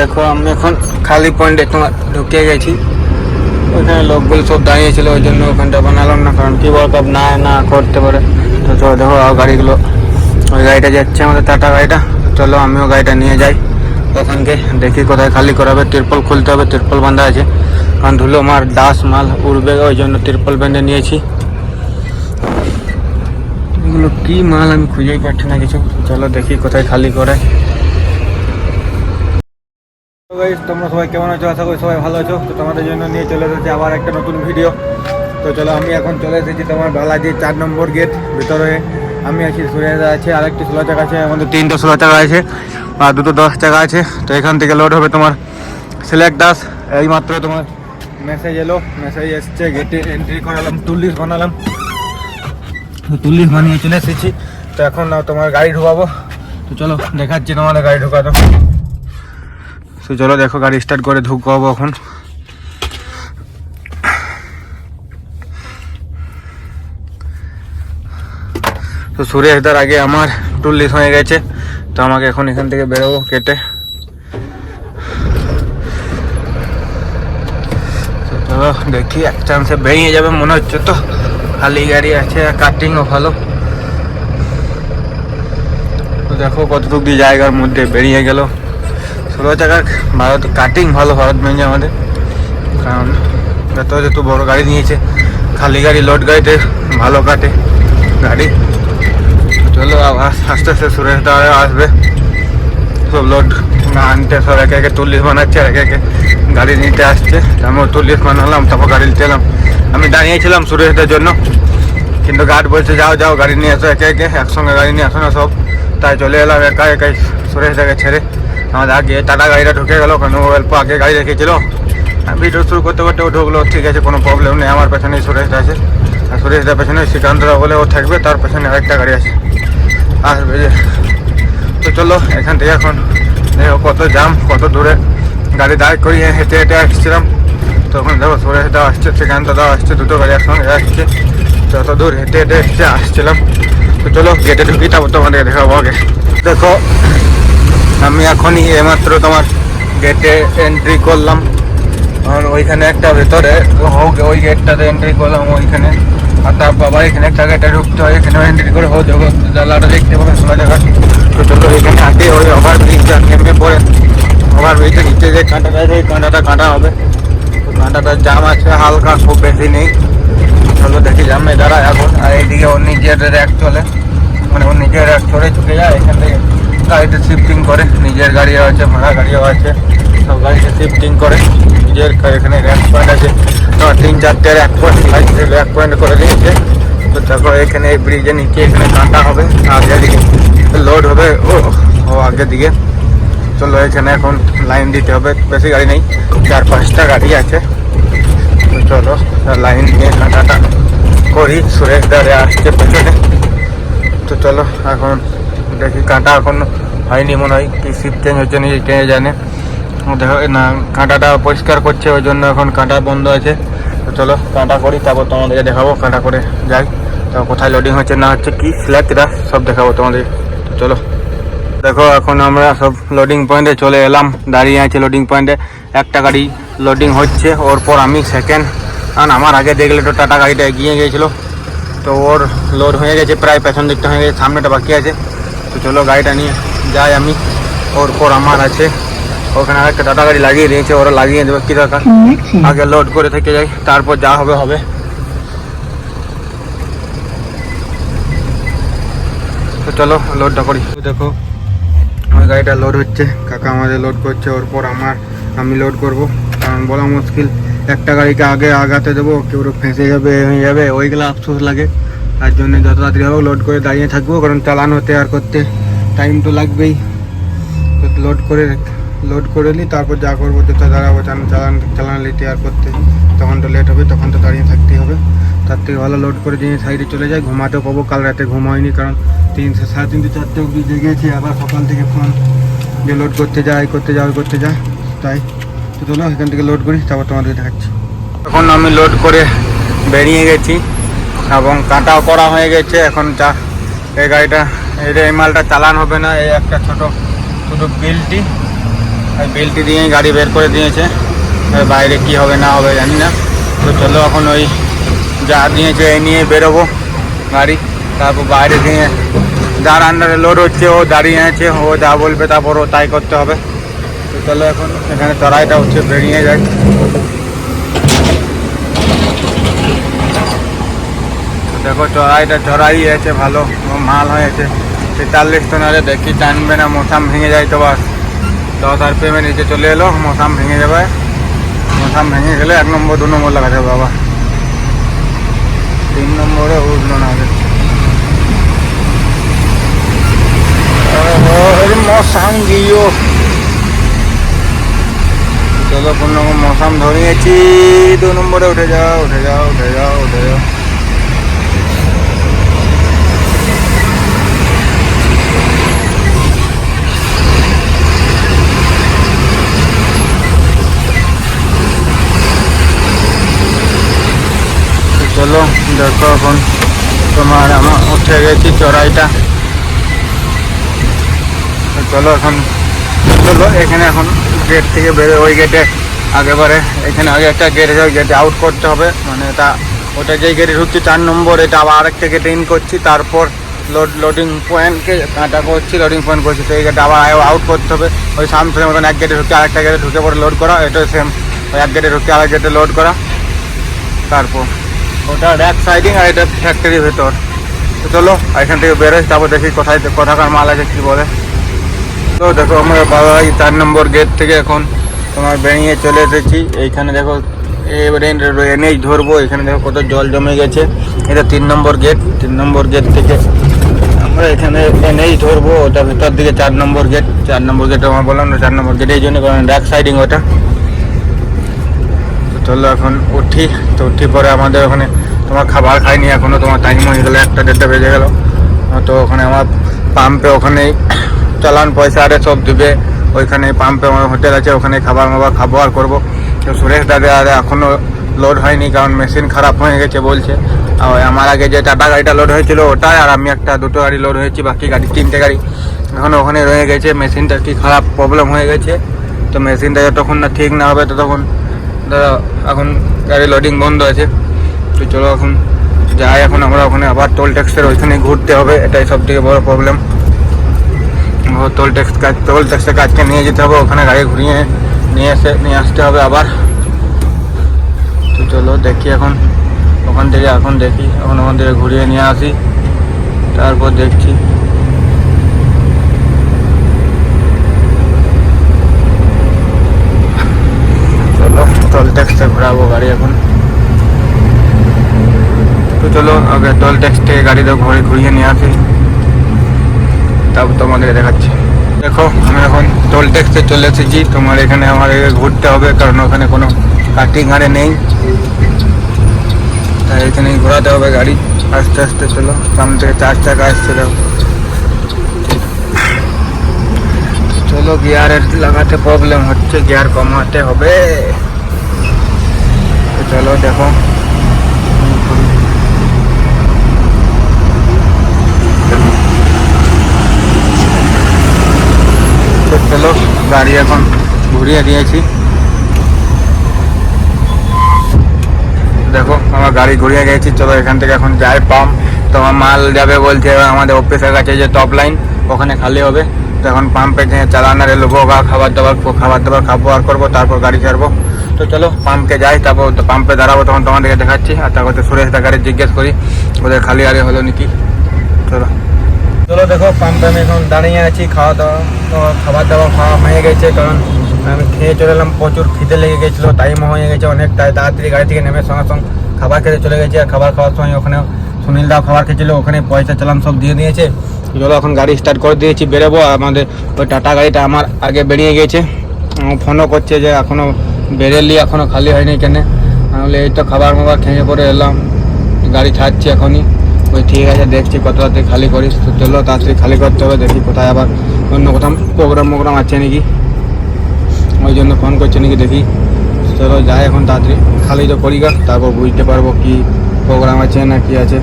দেখো, আমি এখন খালি পয়েন্টে তোমার ঢুকে গেছি। ওখানে লোকগুলো সব দাঁড়িয়েছিল, ওই জন্য ওখানটা বানালাম না, কারণ কি বলতো না না করতে পারে। তো চলো দেখো গাড়িগুলো। ওই গাড়িটা যাচ্ছে আমাদের টাটা গাড়িটা। চলো, আমিও গাড়িটা নিয়ে যাই। ওখানকে দেখি কোথায় খালি করাবে। তিরপল খুলতে হবে, তিরপল বাঁধা আছে। কারণ ধুলো আমার ডাস মাল উড়বে, ওই জন্য তিরপল বেঁধে নিয়েছি। এগুলো কি মাল, আমি খুঁজেই পাচ্ছি না কিছু। চলো দেখি কোথায় খালি করে। তোমরা সবাই কেমন আছো? আশা করি সবাই ভালো আছো। তো তোমাদের জন্য নিয়ে চলে এসেছি আবার একটা নতুন ভিডিও তো চলো, আমি এখন চলে এসেছি তোমার বালাজি চার নম্বর গেট ভিতরে। আমি আছি সুরেদা আছে, আরেকটি ষোলো চাকা আছে, আমাদের তিনটে ষোলো চাকা আছে, আর দুটো দশ চাকা আছে। তো এখান থেকে লোড হবে তোমার সিলেক্ট দাস। এইমাত্র তোমার মেসেজ এলো মেসেজ এসছে গেটে এন্ট্রি করালাম, টুলিশ বানালাম। তুলিশ বানিয়ে চলে এসেছি। তো এখন তোমার গাড়ি ঢুকাবো। তো চলো, দেখাচ্ছি তোমাদের গাড়ি ঢুকাতো তো চলো দেখো গাড়ি স্টার্ট করে ঢুকাবো এখন তো সুরেশদার আগে আমার টুলিশ হয়ে গেছে, তো আমাকে এখন এখান থেকে বেরোবো কেটে। চলো দেখি, এক চান্সে বেরিয়ে যাবে মনে হচ্ছে তো। খালি গাড়ি আছে কাটিংও ভালো। তো দেখো কতটুকু জায়গার মধ্যে বেরিয়ে গেল। ষোলো টাকার ভারত কাটিং ভালো, ভারত মেঞ্জে আমাদের। কারণ যত যত বড় গাড়ি নিয়েছে, খালি গাড়ি লোড গাড়িতে ভালো কাটে গাড়ি। চলো আবার আস্তে আস্তে সুরেশ দাঁড়া আসবে। সব লোড আনতে সব একে একে চল্লিশ বানাচ্ছে একে একে গাড়ি নিতে আসছে। আমি চল্লিশ বানালাম, তারপর গাড়ি নিতে এলাম। আমি দাঁড়িয়েছিলাম সুরেশদের জন্য, কিন্তু গার্ড বলছে, যাও যাও, গাড়ি নিয়ে আসো একে একে, একসঙ্গে গাড়ি নিয়ে আসো না সব। তাই চলে এলাম একা একাই সুরেশদাকে ছেড়ে। আমাদের আগে টাটা গাড়িটা ঢুকে গেল কারণ অল্প আগে গাড়ি রেখেছিল ভিডিও শুরু করতে করতে ও ঢুকলো ঠিক আছে কোনো প্রবলেম নেই আমার পেছনেই সুরেশদা আছে আর সুরেশদার পেছনে শ্রীকান্তরা বলে ও থাকবে তার পেছনে আরেকটা গাড়ি আছে যে তো চলো এখান থেকে এখন কত জাম কত দূরে গাড়ি দাঁড় করিয়ে হেঁটে হেঁটে আসছিলাম তখন দেখো সুরেশ আসছে শ্রীকান্ত দা আসছে দুটো গাড়ি একসঙ্গে আসছে যত দূর হেঁটে হেঁটে এসছে আসছিলাম তো চলো গেটে ঢুকি তারপর তোমাদের দেখাবো আগে দেখো আমি এখনই এইমাত্র তোমার গেটে এন্ট্রি করলাম। আর ওইখানে একটা ভেতরে হোক, ওই গেটটাতে এন্ট্রি করলাম ওইখানে। আর তার বাবা এখানে একটা গেটে ঢুকতে হয় এখানে এন্ট্রি করে হোক, দেখো জ্বালাটা দেখতে পাবে, শোনা জায়গা তো চলো, এখানে আগে ওই ওভার ব্রিজটা নেমে পড়ে। ওভার ব্রিজের নিচে যে কাঁটাটা ওই কাঁটাটা কাঁটা হবে। তো কাঁটাটার জাম আছে, হালকা, খুব বেশি নেই। চলো, দেখি জামে দাঁড়ায় এখন। আর এইদিকে ওর নিজের র্যাক চলে। মানে ওর নিজের র্যাক চড়ে চুকে যায় এখান থেকে। গাড়িতে শিফটিং করে, নিজের গাড়িও আছে, ভাড়া গাড়িও আছে, সব গাড়িতে শিফটিং করে, নিজের এখানে র্যাক পয়েন্ট আছে। তিন চারটে র্যাক পয়েন্ট র্যাক পয়েন্ট করে দিয়েছে। তো তারপর এখানে এই ব্রিজের নিচে এখানে কাঁটা হবে আগের দিকে লোড হবে, ও ও আগের দিকে। চলো, এখানে এখন লাইন দিতে হবে, বেশি গাড়ি নেই, চার পাঁচটা গাড়ি আছে। তো চলো লাইন দিয়ে কাঁটাটা করি, সুরেশ দাঁড়ে আসছে পেছনে। তো চলো, এখন দেখি কাঁটা এখন হয়নি মনে হয়, কি শিফট চেঞ্জ হচ্ছে নিজে কে জানে। দেখো না, কাঁটাটা পরিষ্কার করছে, ওই জন্য এখন কাঁটা বন্ধ আছে। তো চলো, কাঁটা করি, তারপর তোমাদেরকে দেখাবো, কাঁটা করে যাই। তো কোথায় লোডিং হচ্ছে, না হচ্ছে, কি স্ল্যাকটা সব দেখাবো তোমাদের। চলো। দেখো, এখন আমরা সব লোডিং পয়েন্টে চলে এলাম, দাঁড়িয়ে আছে লোডিং পয়েন্টে একটা গাড়ি লোডিং হচ্ছে, ওর পর আমি সেকেন্ড কারণ আমার আগে দেখলে তো টাটা গাড়িটা এগিয়ে গিয়েছিল। তো ওর লোড হয়ে গেছে, প্রায় পেছন দিকটা হয়ে গেছে, সামনেটা বাকি আছে। তো চলো গাড়িটা নিয়ে যাই আমি। ওর পর আমার আছে। ওখানে আরেকটা টাটা গাড়ি লাগিয়ে দিয়েছে, ওরা লাগিয়ে দেবে কী দরকার? আগে লোড করে থেকে যাই, তারপর যা হবে হবে। তো চলো লোডটা করি। দেখো, আমার গাড়িটা লোড হচ্ছে। কাকা আমাদের লোড করছে, ওর পর আমার। আমি লোড করব। কারণ বলা মুশকিল, একটা গাড়িকে আগে আগাতে দেবো, কেউ ফেঁসে যাবে হয়ে যাবে, ওইগুলো আফসোস লাগে। তার জন্য যত তাড়াতাড়ি হোক লোড করে দাঁড়িয়ে থাকব, কারণ চালানো তৈয়ার করতে টাইম তো লাগবেই। তো লোড করে লোড করে নিই, তারপর যা করব যত দাঁড়াবো, চালান চালান চালানো তৈয়ার করতে, তখন তো লেট হবে, তখন তো দাঁড়িয়ে থাকতেই হবে। তার থেকে ভালো লোড করে দিয়ে সাইডে চলে যাই ঘুমাতেও পাবো, কাল রাতে ঘুম হয়নি, কারণ তিনশো সাড়ে তিনটে, চারটে অবধি জেগেছি, আবার সকাল থেকে ফোন যে লোড করতে যায়, করতে যাও করতে যায়, তাই। তো চলো, এখান থেকে লোড করি, তারপর তোমাদের দেখাচ্ছি। এখন আমি লোড করে বেরিয়ে গেছি। এবং কাটাও করা হয়ে গেছে। এখন চা এই গাড়িটা, এই যে এই মালটা চালান হবে না, এই একটা ছোট শুধু বিলটি। ওই বিলটি দিয়ে গাড়ি বের করে দিয়েছে। বাইরে কি হবে, না হবে, জানি না। তো চলো এখন ওই যা দিয়েছে, এই নিয়ে বেরোবো গাড়ি। তারপর বাইরে দিয়ে যার আন্ডারে লোড হচ্ছে, ও দাঁড়িয়ে আছে, ও যা বলবে তারপর ও তাই করতে হবে। তো চলো এখন এখানে চড়াইটা হচ্ছে, বেরিয়ে যায় দেখো চড়াইটা চড়াই আছে, ভালো মাল হয়েছে। তেতাল্লিশ টনারে দেখি, টানবে না, মশাম ভেঙে যায় তো বাস। দশ আর পেমে নিচে চলে এলো, মশাম ভেঙে যাবে। মশাম ভেঙে গেলে এক নম্বর, দু নম্বর লাগাতে বাবা। তিন নম্বরে উঠল না মশাম গিয়েও চলো রকম মশাম ধরিয়েছি। দু নম্বরে উঠে যাও উঠে যাও উঠে যাও উঠে যাও তো চলো দেখো এখন তোমার উঠে গেছি চড়াইটা। তো চলো এখন, চলো এখানে এখন গেট থেকে বেরো, ওই গেটে আগেবারে এখানে আগে একটা গেট আছে গেটে আউট করতে হবে। মানে এটা, ওটা যেই গেটে ঢুকছি চার নম্বর এটা আবার আরেকটা গেটে ইন করছি, তারপর লোড লোডিং পয়েন্টকে কাটা করছি লোডিং পয়েন্ট করছি তো এই গেটে আবার আউট করতে হবে। ওই সামসের মতন এক গেটে ঢুকে আরেকটা গেটে ঢুকে পরে লোড করা, এটা সেম ওই এক গেটে ঢুকে আরেক গেটে লোড করা, তারপর। ওটা র্যাক সাইডিং আর এটা ফ্যাক্টরির ভেতর। তো চলো, এখান থেকে বেরোই, তারপর দেখি কোথায় কোথাকার মাল আছে, কী বলে। তো দেখো, আমরা বাবা চার নম্বর গেট থেকে এখন তোমার বেরিয়ে চলে এসেছি। এইখানে দেখো এবারে এনেই ধরবো, এখানে দেখো কত জল জমে গেছে। এটা তিন নম্বর গেট, তিন নম্বর গেট থেকে আমরা এখানে এনেই ধরবো, ওটা ভেতর দিকে চার নম্বর গেট, চার নম্বর গেট আমার বললাম না, চার নম্বর গেট, এই জন্য কারণ ব্যাক সাইডিং ওটা। তো চলো এখন উঠি, তো উঠি পরে আমাদের ওখানে তোমার খাবার খাইনি, এখনও তোমার টাইম হয়ে গেলো একটা দেড়টা বেজে গেলো। তো ওখানে আমার পাম্পে ওখানেই চালান পয়সা আরে সব দেবে। ওইখানে পাম্পে আমার হোটেল আছে, ওখানে খাবার মাবার খাব আর করব। তো সুরেশ দাদা আর এখনও লোড হয়নি, কারণ মেশিন খারাপ হয়ে গেছে বলছে। আর আমার আগে যে টাটা গাড়িটা লোড হয়েছিল ওটাই, আর আমি একটা দুটো গাড়ি লোড হয়েছি, বাকি গাড়ি, তিনটে গাড়ি। এখন ওখানে রয়ে গেছে মেশিনটা কি খারাপ প্রবলেম হয়ে গেছে। তো মেশিনটা যতক্ষণ না ঠিক না হবে, ততক্ষণ দাদা, এখন গাড়ি লোডিং বন্ধ আছে। তো চলো এখন যাই, এখন আমরা ওখানে আবার টোল ট্যাক্সের ওইখানে ঘুরতে হবে, এটাই সব থেকে বড় প্রবলেম টোল ট্যাক্স কাজ টোল ট্যাক্সের কাজকে নিয়ে যেতে হবে, ওখানে গাড়ি ঘুরিয়ে নিয়ে এসে, নিয়ে আসতে হবে আবার। তো চলো দেখি এখন, ওখান থেকে এখন দেখি, এখন ওখান থেকে ঘুরিয়ে নিয়ে আসি, তারপর দেখছি। চলো টোল ট্যাক্সে ঘোরাবো গাড়ি এখন। তো চলো, আগে টোল ট্যাক্স থেকে গাড়িটা ঘুরে ঘুরিয়ে নিয়ে আসি। তারপর তোমাদের দেখাচ্ছি। দেখো, আমি এখন টোল ট্যাক্সে চলে এসেছি। তোমার এখানে আমার ঘুরতে হবে, কারণ ওখানে কোনো কাটিং আরে নেই। তাই এখানে ঘোরাতে হবে গাড়ি। আস্তে আস্তে চলো, সামনে থেকে চার চাকা আসছে চলো গিয়ারের লাগাতে প্রবলেম হচ্ছে গিয়ার কমাতে হবে। চলো, দেখো তো চলো গাড়ি এখন ঘুরিয়ে দিয়েছি। দেখো, আমার গাড়ি ঘুরিয়ে গেছি, চলো এখান থেকে এখন যাই, পাম্প। তোমার মাল যাবে বলছে আমাদের অফিসের কাছে যে টপ লাইন ওখানে খালি হবে। তো এখন পাম্পে যে চালানারে লোবো বা খাবার দাবার খাবার দাবার খাব আর করব, তারপর গাড়ি ছাড়বো। তো চলো পাম্পকে যাই, তারপর পাম্পে দাঁড়াবো, তখন তোমাদেরকে দেখাচ্ছি। আর তারপর সুরেশ গাড়ি জিজ্ঞেস করি, ওদের খালি আরে হলো নাকি? চলো। চলো দেখো পাম্পে আমি এখন দাঁড়িয়ে আছি, খাওয়া দাওয়া, তো খাবার দাবার খাওয়া হয়ে গেছে, কারণ আমি খেয়ে চলে এলাম, প্রচুর খিদে লেগে গেছিল টাইম হয়ে গেছে অনেকটাই তাড়াতাড়ি গাড়ি থেকে নেমে সঙ্গে সঙ্গে খাবার খেতে চলে গেছে, আর খাবার খাওয়ার সময় ওখানে সুনীল দাও খাবার খেয়েছিলো, ওখানে পয়সা চালান সব দিয়ে দিয়েছে। চলো এখন গাড়ি স্টার্ট করে দিয়েছি, বেরোবো আমাদের ওই টাটা গাড়িটা আমার আগে বেরিয়ে গেছে। ফোনও করছে যে এখনও বেরেলি এখনও খালি হয়নি কেন। তাহলে এই তো খাবার মাবার খেয়ে পরে এলাম, গাড়ি ছাড়ছি এখনই। ওই ঠিক আছে, দেখছি, কত রাতে খালি করিস, তো চলো তাড়াতাড়ি খালি করতে হবে, দেখি কোথায় আবার অন্য কোথাও প্রোগ্রাম মোগ্রাম আছে নাকি? ওই জন্য ফোন করছে নাকি, দেখি। চলো যাই এখন তাড়াতাড়ি, খালি তো করি গা, তারপর বুঝতে পারব কি প্রোগ্রাম আছে না কি আছে।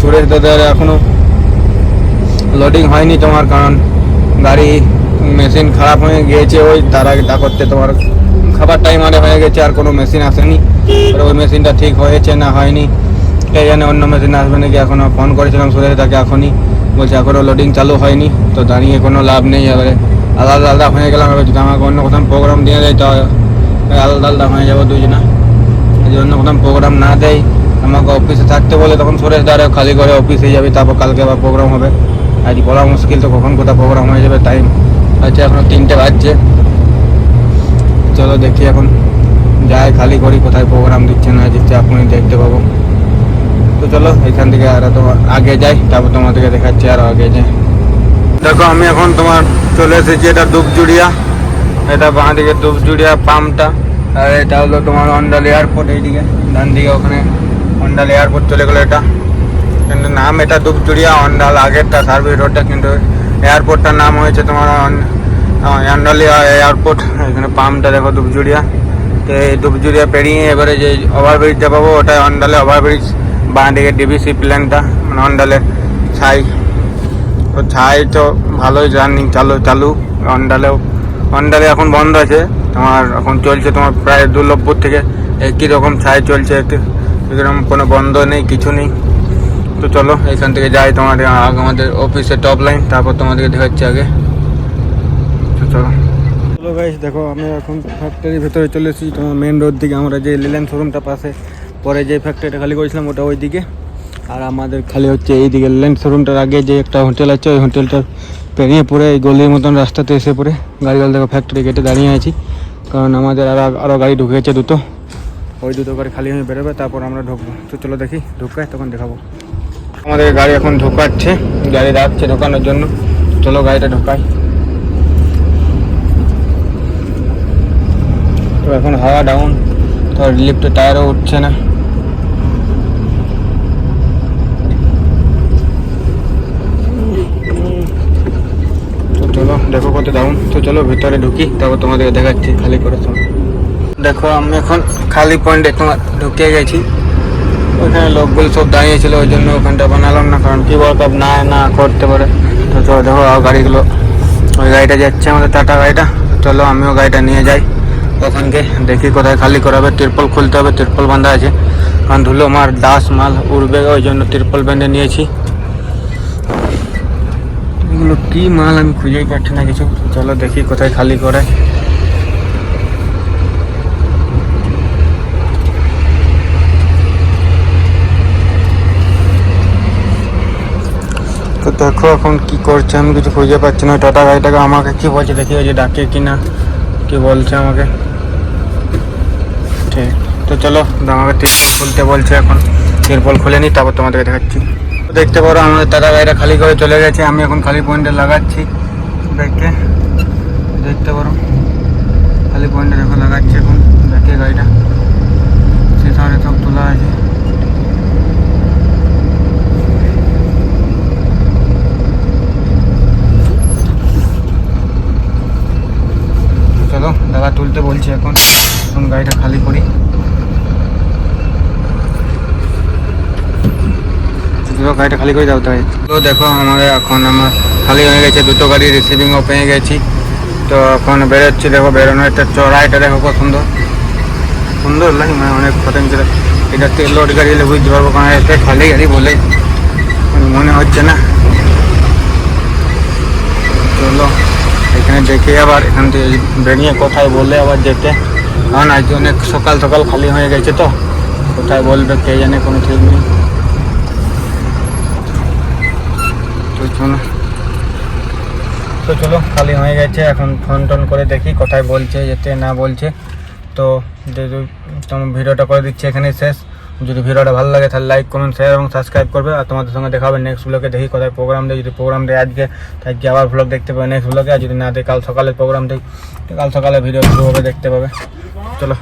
সুরেশ দাদার এখনও লোডিং হয়নি তোমার, কারণ গাড়ি মেশিন খারাপ হয়ে গিয়েছে, ওই তার আগে তা করতে তোমার খাবার টাইম আরে হয়ে গেছে, আর কোনো মেশিন আসেনি। ওই মেশিনটা ঠিক হয়েছে না হয়নি। এই জন্য অন্য মেশিন আসবে নাকি এখনও ফোন করেছিলাম সুরেশ তাকে এখনই। বলছে এখনও লোডিং চালু হয়নি, তো দাঁড়িয়ে কোনো লাভ নেই এবারে। আলাদা আলাদা হয়ে গেলাম, এবার যদি আমাকে অন্য কোথাও প্রোগ্রাম দিয়ে দেয়, তো আলাদা আলাদা হয়ে যাব দুজনা। যদি অন্য কোথাও প্রোগ্রাম না দেয়, আমাকে অফিসে থাকতে বলে তখন সুরেশ দ্বারা খালি করে অফিসে যাবে, তারপর কালকে আবার প্রোগ্রাম হবে। আজ বলা মুশকিল তো কখন কোথাও প্রোগ্রাম হয়ে যাবে টাইম হচ্ছে এখনও তিনটে বাজছে। চলো দেখি এখন যাই, খালি করি, কোথায় প্রোগ্রাম দিচ্ছে না দিচ্ছে আপনি দেখতে পাবো। তো চলো, এখান থেকে আর তোমার আগে যাই, তারপর তোমাদেরকে দেখাচ্ছি আরও আগে যাই। দেখো, আমি এখন তোমার চলে এসেছি, এটা দুপজুড়িয়া এটা বাঁ দিকে দুপজুড়িয়া পাম্পটা। আর এটা হলো তোমার অন্ডাল এয়ারপোর্ট এইদিকে। ডান দিকে ওখানে অন্ডাল এয়ারপোর্ট চলে গেলো এটা। কিন্তু নাম এটা দুপজুড়িয়া অন্ডাল আগেরটা, সার্ভিস রোডটা কিন্তু এয়ারপোর্টটার নাম হয়েছে তোমার অন্ডালিয়া এয়ারপোর্ট এখানে পাম্পটা দেখো দুপজুড়িয়া তো এই দুপজুড়িয়া পেরিয়ে এবারে যে ওভারব্রিজটা পাবো, ওটা অন্ডালে ওভারব্রিজ বাঁ দিকে ডিবিসি প্ল্যানটা মানে অন্ডালে ছাই। তো ছাই তো ভালোই রানিং চালু চালু। অন্ডালেও অন্ডালে এখন বন্ধ আছে। তোমার এখন চলছে তোমার প্রায় দুর্লভপুর থেকে একই রকম ছাই চলছে। একটু এরকম কোনো বন্ধ নেই, কিছু নেই। তো চলো, এখান থেকে যাই তোমাদের, আগে আমাদের অফিসের টপ লাইন তারপর তোমাদেরকে দেখাচ্ছি আগে। তো চলো। চলো গাইস দেখো আমি এখন ফ্যাক্টরির ভেতরে চলে এসেছি তোমার মেন রোড দিকে আমরা যে লিলেন শোরুমটা পাশে, পরে যে ফ্যাক্টরিটা খালি করেছিলাম ওটা ওই দিকে আর আমাদের খালি হচ্ছে এইদিকে লিলেন শোরুমটার আগে যে একটা হোটেল আছে, ওই হোটেলটার পেরিয়ে পড়ে, এই গলির মতন রাস্তাতে এসে পড়ে। গাড়িগুলো দেখো ফ্যাক্টরি গেটে দাঁড়িয়ে আছি। কারণ আমাদের আর আরও গাড়ি ঢুকেছে দুটো। ওই দুটো গাড়ি খালি হয়ে বেরোবে, তারপর আমরা ঢুকবো। তো চলো দেখি ঢুকায় তখন দেখাবো। আমাদের গাড়ি এখন ঢোকাচ্ছে, গাড়ি রাখছে ঢোকানোর জন্য। চলো গাড়িটা ঢোকাই। তো এখন হাওয়া ডাউন তো লিফ্টের টায়ারও উঠছে না। তো চলো, দেখো কত ডাউন তো চলো ভিতরে ঢুকি, তারপর তোমাদের দেখাচ্ছি খালি করে। দেখো, আমি এখন খালি পয়েন্টে তোমার ঢুকে গেছি। ওখানে লোকগুলো সব দাঁড়িয়েছিল, ওই জন্য ওখানটা বানালাম না, কারণ কি বলতো, না না করতে পারে। তো চলো দেখো গাড়িগুলো, ওই গাড়িটা যাচ্ছে আমাদের টাটা গাড়িটা। চলো, আমিও গাড়িটা নিয়ে যাই ওখানকে, দেখি কোথায় খালি করাবে তিরপল খুলতে হবে, তিরপল বাঁধা আছে। কারণ ধুলো মার, দাস মাল উড়বে, ওই জন্য তিরপল বেঁধে নিয়েছি। এগুলো কি মাল, আমি খুঁজেই পাচ্ছি না কিছু। চলো, দেখি কোথায় খালি করে। তো দেখো এখন কি করছে, আমি কিছু খুঁজে পাচ্ছি না। টাটা গাড়িটাকে আমাকে কি বলছে, দেখি ওই যে ডাকে কি না, কি বলছে আমাকে। ঠিক, তো চলো, আমাকে তিরপল খুলতে বলছে এখন। তিরপল খুলে নি, তারপর তোমাদেরকে দেখাচ্ছি। দেখতে পারো, আমাদের টাটা গাড়িটা খালি করে চলে গেছে, আমি এখন খালি পয়েন্টে লাগাচ্ছি। দেখে দেখতে পারো। খালি পয়েন্টে দেখো, লাগাচ্ছি এখন। দেখে গাড়িটা। সে সামনে সব তোলা আছে চলো দাদা তুলতে বলছি এখন। এখন গাড়িটা খালি করি। গাড়িটা খালি করে দাও তাই তো দেখো আমাদের এখন আমার খালি হয়ে গেছে দুটো গাড়ি রিসিভিংও পেয়ে গেছি। তো এখন বেরোচ্ছি দেখো বেরোনো একটা চড়াইটা দেখো কত সুন্দর। সুন্দর লাগে মানে অনেক পটেন্সিয়াল এটা তেল লোড গাড়ি হলে বুঝতে পারব কারণ এটা খালি গাড়ি বলে। মনে হচ্ছে না। চলো। এখানে দেখে আবার এখান থেকে বেরিয়ে কোথায় বললে আবার যেতে। কারণ আজ অনেক সকাল সকাল খালি হয়ে গেছে তো। কোথায় বলবে কে জানে, কোনো ঠিক নেই। তো চলো। তো চলো, খালি হয়ে গেছে। এখন ফোন টোন করে দেখি কোথায় বলছে, যেতে না বলছে। তো তোমার ভিডিওটা করে দিচ্ছি এখানে শেষ। যদি ভিডিওটা ভালো লাগে তাহলে লাইক করুন শেয়ার এবং সাবস্ক্রাইব করবে। আর তোমাদের সঙ্গে দেখা হবে নেক্সট ব্লগে দেখি কোথায় প্রোগ্রাম দেয়। যদি প্রোগ্রাম দেয় আজকে তো আজকে আবার ব্লগ দেখতে পাবে নেক্সট ব্লগে আর যদি না দেয়, কাল সকালে প্রোগ্রাম দেয় তো কাল সকালে ভিডিও শুরু হবে, দেখতে পাবে। চলো।